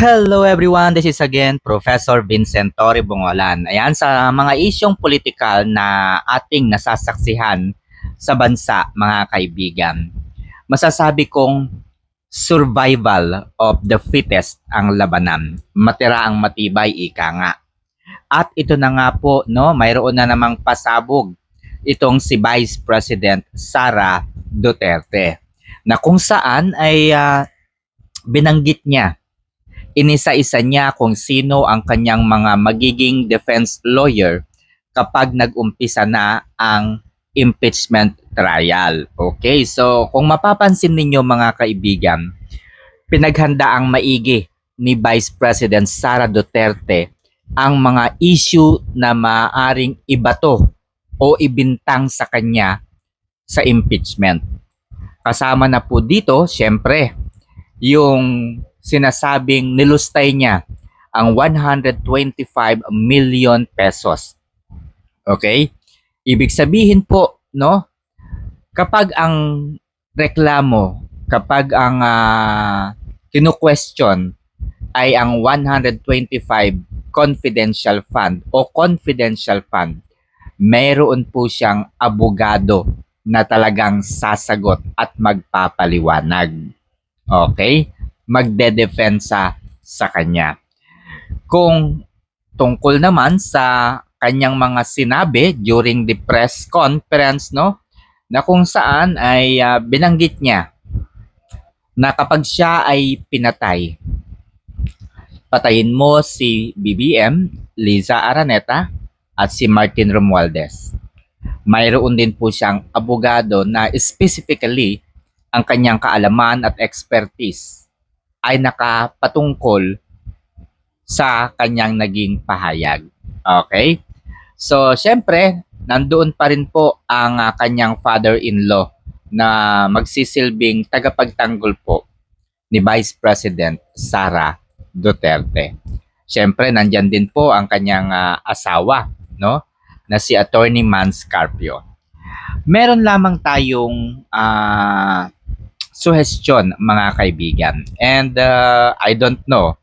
Hello everyone, this is again Professor Vincent Torre Bungalan. Ayan, sa mga isyong politikal na ating nasasaksihan sa bansa, mga kaibigan. Masasabi kong survival of the fittest ang labanan. Matira ang matibay, ika nga. At ito na nga po, no, mayroon na namang pasabog itong si Vice President Sara Duterte na kung saan ay ah, binanggit niya inisa-isa niya kung sino ang kanyang mga magiging defense lawyer kapag nag-umpisa na ang impeachment trial. Okay, so kung mapapansin ninyo mga kaibigan, pinaghanda ang maigi ni Vice President Sara Duterte ang mga issue na maaring ibato o ibintang sa kanya sa impeachment. Kasama na po dito, syempre, yung sinasabing nilustay niya ang 125 million pesos. Okay? Ibig sabihin po, no? Kapag ang reklamo, kapag ang uh, kinu-question ay ang 125 confidential fund o confidential fund, mayroon po siyang abogado na talagang sasagot at magpapaliwanag. Okay? Magdedepensa sa kanya. Kung tungkol naman sa kanyang mga sinabi during the press conference no na kung saan ay uh, binanggit niya na kapag siya ay pinatay patayin mo si BBM, Liza Araneta at si Martin Romualdez. Mayroon din po siyang abogado na specifically ang kanyang kaalaman at expertise ay nakapatungkol sa kanyang naging pahayag. Okay? So, syempre, nandoon pa rin po ang uh, kanyang father-in-law na magsisilbing tagapagtanggol po ni Vice President Sara Duterte. Syempre, nandyan din po ang kanyang uh, asawa, no? Na si Attorney Man Scarpio. Meron lamang tayong uh, suggestion mga kaibigan. And uh, I don't know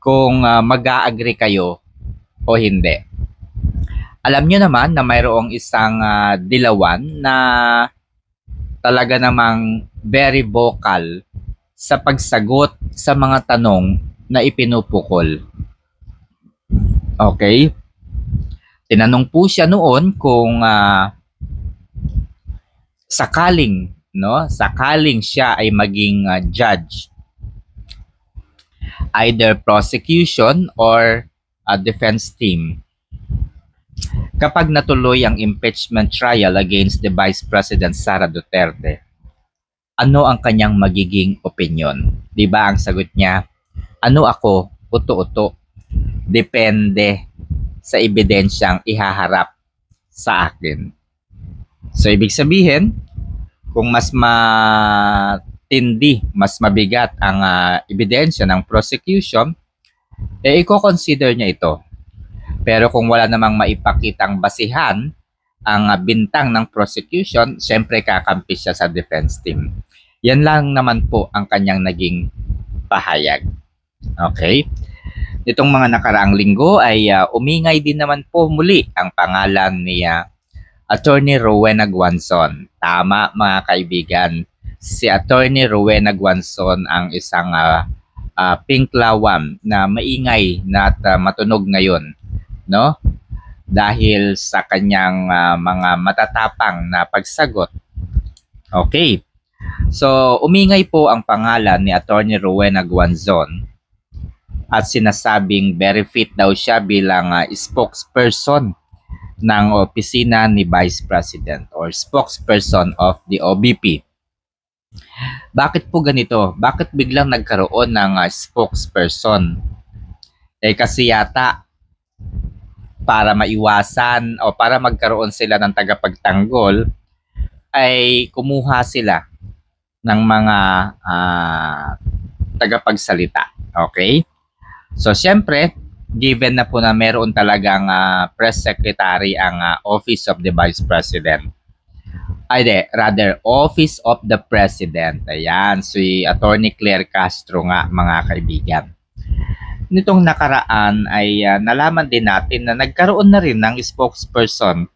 kung uh, mag-agree kayo o hindi. Alam nyo naman na mayroong isang uh, dilawan na talaga namang very vocal sa pagsagot sa mga tanong na ipinupukol. Okay? Tinanong po siya noon kung uh, sakaling no? Sakaling siya ay maging uh, judge. Either prosecution or a defense team. Kapag natuloy ang impeachment trial against the Vice President Sara Duterte ano ang kanyang magiging opinion di ba ang sagot niya ano ako? Uto-uto. Depende sa ebidensyang ihaharap sa akin. So ibig sabihin kung mas matindi, mas mabigat ang uh, ebidensya ng prosecution, eh i-consider niya ito. Pero kung wala namang maipakitang basihan ang uh, bintang ng prosecution, siyempre kakampi siya sa defense team. Yan lang naman po ang kanyang naging pahayag. Okay? Itong mga nakaraang linggo ay uh, umingay din naman po muli ang pangalan ni uh, Attorney Rowena Guanzon. Tama mga kaibigan. Si Attorney Rowena Guanzon ang isang uh, uh, pink lawam na maingay na at uh, matunog ngayon, no? Dahil sa kanyang uh, mga matatapang na pagsagot. Okay. So, umingay po ang pangalan ni Attorney Rowena Guanzon at sinasabing very fit daw siya bilang uh, spokesperson ng opisina ni Vice President or spokesperson of the OBP. Bakit po ganito? Bakit biglang nagkaroon ng uh, spokesperson? Eh kasi yata para maiwasan o para magkaroon sila ng tagapagtanggol ay kumuha sila ng mga uh, tagapagsalita. Okay? So, syempre, given na po na meron talagang uh, press secretary ang uh, Office of the Vice President. Ay, de, rather, Office of the President. Ayan, si Attorney Claire Castro nga, mga kaibigan. nitong nakaraan ay ah, nalaman din natin na nagkaroon na rin ng spokesperson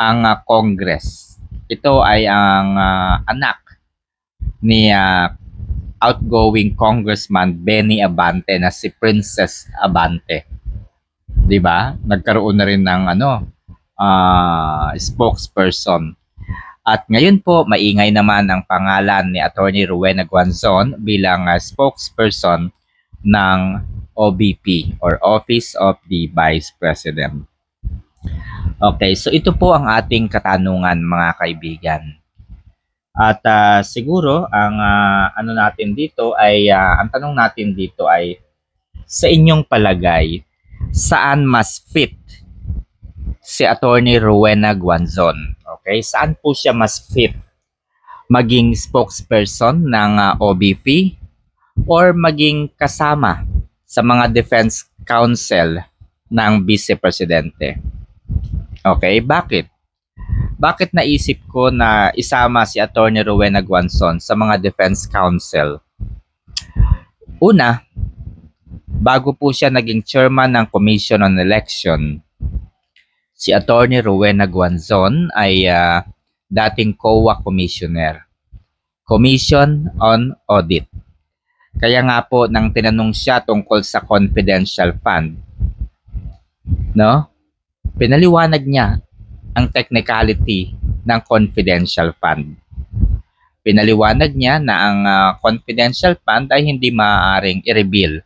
ang ah, Congress. Ito ay ang ah, anak ni ah, outgoing Congressman Benny Abante na si Princess Abante. 'Di ba? Nagkaroon na rin ng ano ah, spokesperson. At ngayon po, maingay naman ang pangalan ni Attorney Rowena Guanzon bilang ah, spokesperson ng OBP or Office of the Vice President. Okay, so ito po ang ating katanungan mga kaibigan. At ah, siguro ang ah, ano natin dito ay ah, ang tanong natin dito ay sa inyong palagay saan mas fit si Attorney Rowena Guanzon? Okay, saan po siya mas fit? Maging spokesperson ng ah, OBP or maging kasama sa mga defense counsel ng Vice Presidente? Okay, bakit? Bakit naisip ko na isama si Attorney Rowena Guanzon sa mga defense counsel? Una, bago po siya naging chairman ng Commission on Election, si Attorney Rowena Guanzon ay ah, dating COA Commissioner. Commission on Audit. Kaya nga po nang tinanong siya tungkol sa confidential fund, no? Pinaliwanag niya ang technicality ng confidential fund. Pinaliwanag niya na ang ah, confidential fund ay hindi maaaring i-reveal.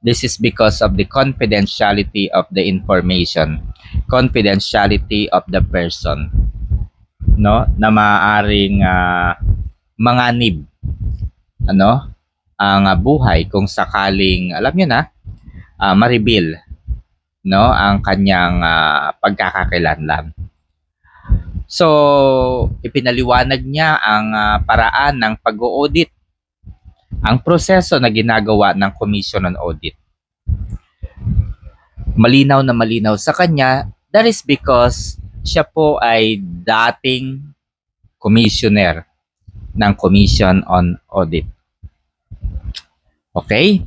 This is because of the confidentiality of the information, confidentiality of the person, no? Na maaaring ah, manganib ano ang ah, buhay kung sakaling alam niyo na ah, ma-reveal no ang kanyang ah, pagkakakilanlan. So, ipinaliwanag niya ang ah, paraan ng pag-audit, ang proseso na ginagawa ng Commission on Audit. Malinaw na malinaw sa kanya, that is because siya po ay dating commissioner ng Commission on Audit. Okay?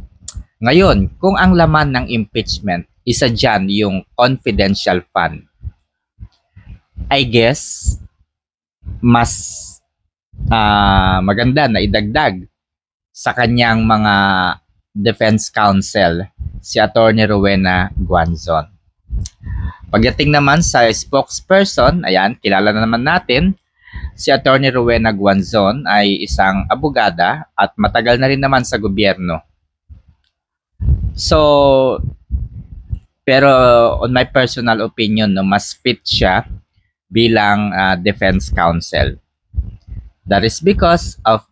Ngayon, kung ang laman ng impeachment, isa dyan yung confidential fund, I guess, mas ah, maganda na idagdag sa kanyang mga defense counsel si Attorney Rowena Guanzon. Pagdating naman sa spokesperson, ayan, kilala na naman natin, si Attorney Rowena Guanzon ay isang abogada at matagal na rin naman sa gobyerno. So, pero on my personal opinion, no, mas fit siya bilang ah, defense counsel. That is because of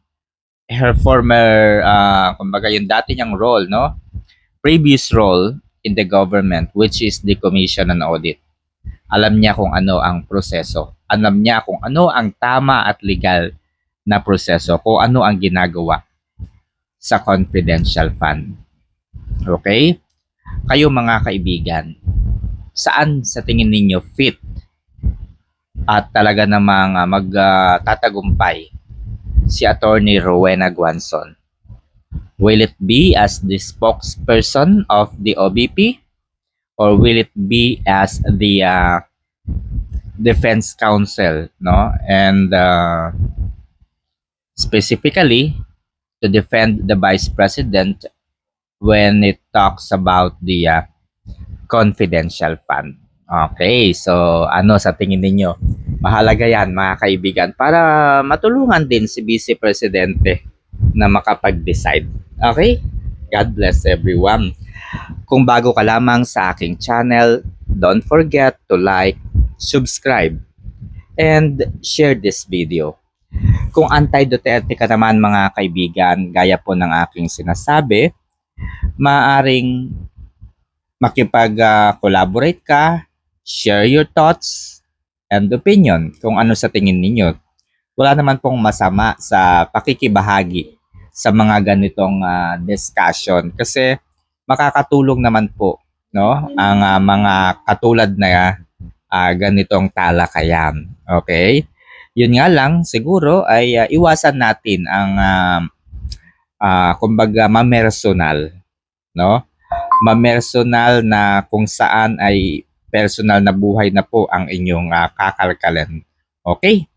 her former, uh, kumbaga yung dati niyang role, no? Previous role in the government, which is the Commission on Audit. Alam niya kung ano ang proseso. Alam niya kung ano ang tama at legal na proseso, kung ano ang ginagawa sa confidential fund. Okay? Kayo mga kaibigan, saan sa tingin ninyo fit at talaga namang uh, magtatagumpay si Attorney Rowena Guanzon? Will it be as the spokesperson of the OBP or will it be as the uh, defense counsel, no? And uh, specifically to defend the vice president when it talks about the uh, confidential fund. Okay, so ano sa tingin ninyo? Mahalaga yan mga kaibigan para matulungan din si Vice Presidente na makapag-decide. Okay? God bless everyone. Kung bago ka lamang sa aking channel, don't forget to like, subscribe, and share this video. Kung anti-Duterte ka naman mga kaibigan, gaya po ng aking sinasabi, maaring makipag-collaborate ka, share your thoughts and opinion kung ano sa tingin ninyo. Wala naman pong masama sa pakikibahagi sa mga ganitong ah, discussion kasi makakatulong naman po no ang ah, mga katulad na ah, ganitong talakayan. Okay? Yun nga lang siguro ay ah, iwasan natin ang ah, ah, kumbaga mamersonal no mamersonal na kung saan ay personal na buhay na po ang inyong ah, kakalkalan. Okay?